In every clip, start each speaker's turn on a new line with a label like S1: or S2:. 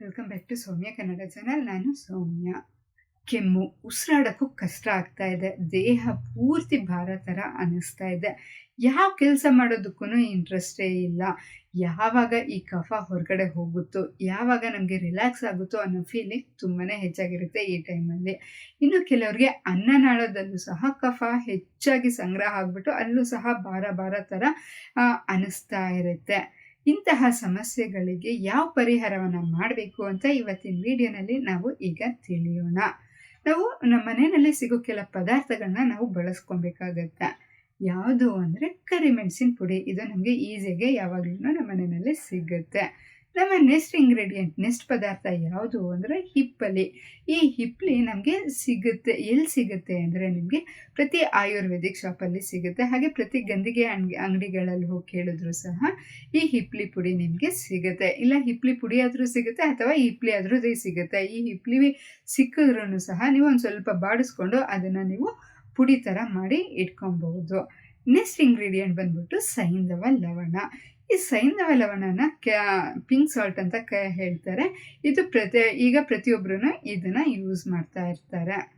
S1: Welcome back to Soumya Kannada channel ನಾನು ಸೌಮ್ಯ. ಕೆಮ್ಮು, ಉಸಿರಾಡೋಕ್ಕೂ ಕಷ್ಟ ಆಗ್ತಾ ಇದೆ. ದೇಹ ಪೂರ್ತಿ ಭಾರ ಥರ ಅನ್ನಿಸ್ತಾ ಇದೆ. ಯಾವ ಕೆಲಸ ಮಾಡೋದಕ್ಕೂ ಇಂಟ್ರೆಸ್ಟೇ ಇಲ್ಲ. ಯಾವಾಗ ಈ ಕಫ ಹೊರಗಡೆ ಹೋಗುತ್ತೋ, ಯಾವಾಗ ನಮಗೆ ರಿಲ್ಯಾಕ್ಸ್ ಆಗುತ್ತೋ ಅನ್ನೋ ಫೀಲಿಂಗ್ ತುಂಬಾ ಹೆಚ್ಚಾಗಿರುತ್ತೆ ಈ ಟೈಮಲ್ಲಿ ಇನ್ನು ಕೆಲವ್ರಿಗೆ ಅನ್ನನಾಳದಲ್ಲೂ ಸಹ ಕಫ ಹೆಚ್ಚಾಗಿ ಸಂಗ್ರಹ ಆಗಿಬಿಟ್ಟು ಅಲ್ಲೂ ಸಹ ಭಾರ ಭಾರ ಥರ ಅನ್ನಿಸ್ತಾ ಇರುತ್ತೆ. ಇಂತಹ ಸಮಸ್ಯೆಗಳಿಗೆ ಯಾವ ಪರಿಹಾರವನ್ನು ಮಾಡಬೇಕು ಅಂತ ಇವತ್ತಿನ ವಿಡಿಯೋನಲ್ಲಿ ನಾವು ಈಗ ತಿಳಿಯೋಣ. ನಾವು ನಮ್ಮ ಮನೆಯಲ್ಲಿ ಸಿಗೋ ಕೆಲ ಪದಾರ್ಥಗಳನ್ನ ನಾವು ಬಳಸ್ಕೊಬೇಕಾಗತ್ತೆ. ಯಾವುದು ಅಂದರೆ ಕರಿಮೆಣಸಿನ ಪುಡಿ. ಇದು ನಮಗೆ ಈಸಿಯಾಗಿ ಯಾವಾಗಲೂ ನಮ್ಮ ಮನೆಯಲ್ಲಿ ಸಿಗುತ್ತೆ. ನಮ್ಮ ನೆಕ್ಸ್ಟ್ ಇಂಗ್ರೀಡಿಯೆಂಟ್ ನೆಕ್ಸ್ಟ್ ಪದಾರ್ಥ ಯಾವುದು ಅಂದರೆ ಹಿಪ್ಪಲಿ. ಈ ಹಿಪ್ಪಲಿ ನಮಗೆ ಸಿಗುತ್ತೆ. ಎಲ್ಲಿ ಸಿಗುತ್ತೆ ಅಂದರೆ ನಿಮಗೆ ಪ್ರತಿ ಆಯುರ್ವೇದಿಕ್ ಶಾಪಲ್ಲಿ ಸಿಗುತ್ತೆ. ಹಾಗೆ ಪ್ರತಿ ಗಂದಿಗೆ ಅಂಗ, ಅಂಗಡಿಗಳಲ್ಲಿ ಹೋಗಿ ಕೇಳಿದ್ರು ಸಹ ಈ ಹಿಪ್ಲಿ ಪುಡಿ ನಿಮಗೆ ಸಿಗುತ್ತೆ. ಇಲ್ಲ ಹಿಪ್ಲಿ ಪುಡಿ ಆದರೂ ಸಿಗುತ್ತೆ ಅಥವಾ ಹಿಪ್ಲಿ ಆದರೂ ಸಿಗುತ್ತೆ. ಈ ಹಿಪ್ಲಿ ಸಿಕ್ಕಿದ್ರೂ ಸಹ ನೀವು ಒಂದು ಸ್ವಲ್ಪ ಬಾಡಿಸ್ಕೊಂಡು ಅದನ್ನು ನೀವು ಪುಡಿ ಥರ ಮಾಡಿ ಇಟ್ಕೊಬಹುದು. ನೆಕ್ಸ್ಟ್ ಇಂಗ್ರೀಡಿಯೆಂಟ್ ಬಂದ್ಬಿಟ್ಟು ಸೈಂಧವ ಲವಣ. ಈ ಸೈಂಧವ ಲವಣನ ಕ್ಯಾ ಪಿಂಕ್ ಸಾಲ್ಟ್ ಅಂತ ಕ, ಹೇಳ್ತಾರೆ. ಇದು ಪ್ರತಿ ಈಗ ಪ್ರತಿಯೊಬ್ಬರೂ ಇದನ್ನು ಯೂಸ್ ಮಾಡ್ತಾ ಇರ್ತಾರೆ.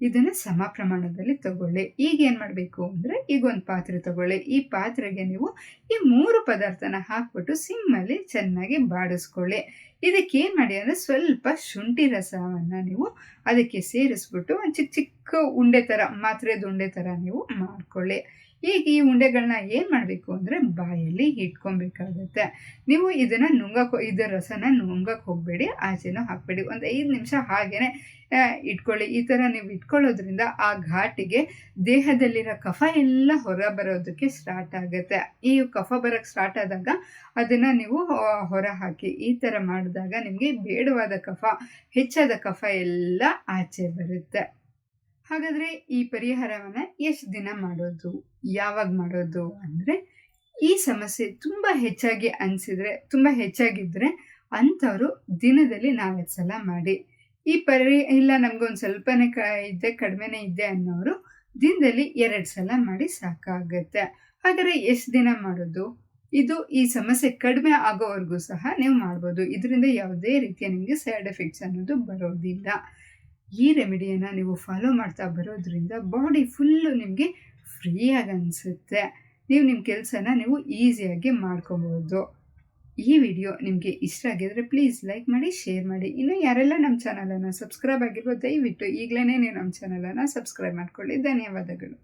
S1: ಇದನ್ನು ಸಮ ಪ್ರಮಾಣದಲ್ಲಿ ತಗೊಳ್ಳಿ. ಈಗ ಏನು ಮಾಡಬೇಕು ಅಂದರೆ ಈಗ ಒಂದು ಪಾತ್ರೆ ತಗೊಳ್ಳಿ. ಈ ಪಾತ್ರೆಗೆ ನೀವು ಈ ಮೂರು ಪದಾರ್ಥನ ಹಾಕ್ಬಿಟ್ಟು ಸಿಮ್ಮಲ್ಲಿ ಚೆನ್ನಾಗಿ ಬಾಡಿಸ್ಕೊಳ್ಳಿ. ಇದಕ್ಕೆ ಏನು ಮಾಡಿ ಅಂದರೆ ಸ್ವಲ್ಪ ಶುಂಠಿ ರಸವನ್ನು ನೀವು ಅದಕ್ಕೆ ಸೇರಿಸ್ಬಿಟ್ಟು ಒಂದು ಚಿಕ್ಕ ಚಿಕ್ಕ ಉಂಡೆ ಥರ ಮಾತ್ರೆದು ಉಂಡೆ ಥರ ನೀವು ಮಾಡ್ಕೊಳ್ಳಿ. ಈಗ ಈ ಉಂಡೆಗಳನ್ನ ಏನು ಮಾಡಬೇಕು ಅಂದರೆ ಬಾಯಲ್ಲಿ ಇಟ್ಕೊಬೇಕಾಗುತ್ತೆ. ನೀವು ಇದನ್ನು ನುಂಗಕ್ಕೆ ಇದರ ರಸನ ನುಂಗಕ್ಕೆ ಹೋಗಬೇಡಿ, ಆಚೆನೂ ಹಾಕಬೇಡಿ. ಒಂದು ಐದು ನಿಮಿಷ ಹಾಗೇ ಇಟ್ಕೊಳ್ಳಿ. ಈ ಥರ ನೀವು ಇಟ್ಕೊಳ್ಳೋದ್ರಿಂದ ಆ ಘಾಟಿಗೆ ದೇಹದಲ್ಲಿರೋ ಕಫ ಎಲ್ಲ ಹೊರ ಬರೋದಕ್ಕೆ ಸ್ಟಾರ್ಟ್ ಆಗುತ್ತೆ. ಈ ಕಫ ಬರೋಕ್ಕೆ ಸ್ಟಾರ್ಟ್ ಆದಾಗ ಅದನ್ನು ನೀವು ಹೊರ ಹಾಕಿ ಈ ಥರ ಮಾಡಿದಾಗ ನಿಮಗೆ ಬೇಡವಾದ ಕಫ, ಹೆಚ್ಚಾದ ಕಫ ಎಲ್ಲ ಆಚೆ ಬರುತ್ತೆ. ಹಾಗಾದರೆ ಈ ಪರಿಹಾರವನ್ನು ಎಷ್ಟು ದಿನ ಮಾಡೋದು? ಯಾವಾಗ ಮಾಡೋದು? ಅಂದರೆ ಈ ಸಮಸ್ಯೆ ತುಂಬ ಹೆಚ್ಚಾಗಿ ಅನಿಸಿದರೆ, ತುಂಬ ಹೆಚ್ಚಾಗಿದ್ದರೆ ಅಂಥವರು ದಿನದಲ್ಲಿ ನಾಲ್ಕು ಸಲ ಮಾಡಿ. ಈ ಪರಿ, ಇಲ್ಲ ನಮಗೊಂದು ಸ್ವಲ್ಪನೇ ಕ, ಇದ್ದೆ ಕಡಿಮೆನೇ ಇದ್ದೆ ಅನ್ನೋರು ದಿನದಲ್ಲಿ ಎರಡು ಸಲ ಮಾಡಿ ಸಾಕಾಗುತ್ತೆ. ಹಾಗಾದರೆ ಎಷ್ಟು ದಿನ ಮಾಡೋದು? ಇದು ಈ ಸಮಸ್ಯೆ ಕಡಿಮೆ ಆಗೋವರೆಗೂ ಸಹ ನೀವು ಮಾಡ್ಬೋದು. ಇದರಿಂದ ಯಾವುದೇ ರೀತಿಯ ನಿಮಗೆ ಸೈಡ್ ಎಫೆಕ್ಟ್ಸ್ ಅನ್ನೋದು ಬರೋದಿಲ್ಲ. ಈ ರೆಮಿಡಿಯನ್ನು ನೀವು ಫಾಲೋ ಮಾಡ್ತಾ ಬರೋದ್ರಿಂದ ಬಾಡಿ ಫುಲ್ಲು ನಿಮಗೆ ಫ್ರೀಯಾಗಿ ಅನಿಸುತ್ತೆ. ನೀವು ನಿಮ್ಮ ಕೆಲಸನ ನೀವು ಈಸಿಯಾಗಿ ಮಾಡ್ಕೊಬೋದು. ಈ ವಿಡಿಯೋ ನಿಮಗೆ ಇಷ್ಟ ಆಗಿದ್ರೆ ಪ್ಲೀಸ್ ಲೈಕ್ ಮಾಡಿ ಶೇರ್ ಮಾಡಿ. ಇನ್ನು ಯಾರೆಲ್ಲ ನಮ್ಮ ಚಾನಲನ್ನು ಸಬ್ಸ್ಕ್ರೈಬ್ ಆಗಿರ್ಬೋದು ದಯವಿಟ್ಟು ಈಗಲೇ ನೀವು ನಮ್ಮ ಚಾನಲನ್ನು ಸಬ್ಸ್ಕ್ರೈಬ್ ಮಾಡ್ಕೊಳ್ಳಿ. ಧನ್ಯವಾದಗಳು.